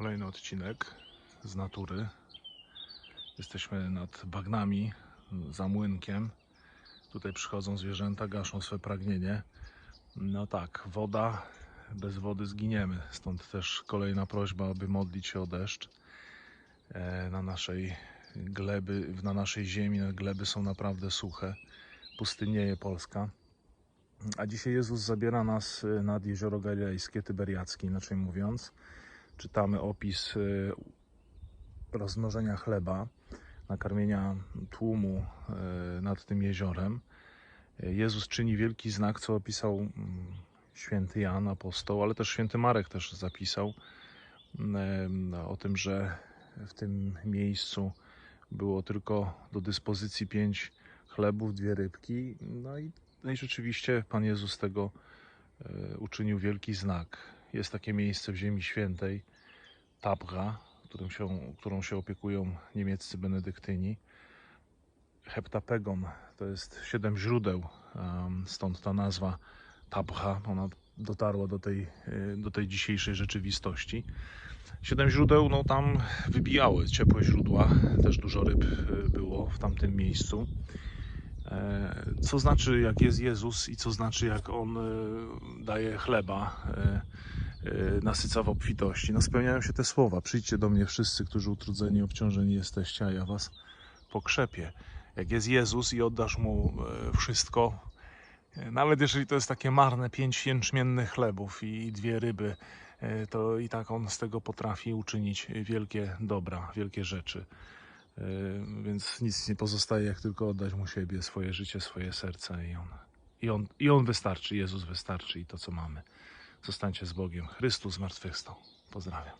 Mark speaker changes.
Speaker 1: Kolejny odcinek z natury. Jesteśmy nad bagnami, za młynkiem. Tutaj przychodzą zwierzęta, gaszą swe pragnienie. No tak, woda, bez wody zginiemy. Stąd też kolejna prośba, aby modlić się o deszcz. E, Na naszej gleby, na naszej ziemi gleby są naprawdę suche. Pustynieje Polska. A dzisiaj Jezus zabiera nas y, nad jezioro galilejskie, tyberiackie, inaczej mówiąc. Czytamy opis y, rozmnożenia chleba, nakarmienia tłumu y, nad tym jeziorem. Y, Jezus czyni wielki znak, co opisał mm, święty Jan, apostoł, ale też święty Marek też zapisał em, o tym, że w tym miejscu było tylko do dyspozycji pięć chlebów, dwie rybki. No i, no i rzeczywiście Pan Jezus tego e, uczynił wielki znak. Jest takie miejsce w Ziemi Świętej, Tabra, którym się, którą się opiekują niemieccy benedyktyni. Heptapegon to jest siedem źródeł, stąd ta nazwa Tabra. Ona dotarła do tej, e, do tej dzisiejszej rzeczywistości. Siedem źródeł, no tam wybijały ciepłe źródła, też dużo ryb e, było w tamtym miejscu. E, Co znaczy, jak jest Jezus i co znaczy, jak On daje chleba, nasyca w obfitości. No spełniają się te słowa. Przyjdźcie do mnie wszyscy, którzy utrudzeni obciążeni jesteście, a ja was pokrzepię. Jak jest Jezus i oddasz Mu e, wszystko, e, nawet jeżeli to jest takie marne pięć jęczmiennych chlebów i dwie ryby, to i tak On z tego potrafi uczynić wielkie dobra, wielkie rzeczy. Więc nic nie pozostaje, jak tylko oddać mu siebie, swoje życie, swoje serce i on, i on, i on wystarczy, Jezus wystarczy i to, co mamy. Zostańcie z Bogiem. Chrystus zmartwychwstał. Pozdrawiam.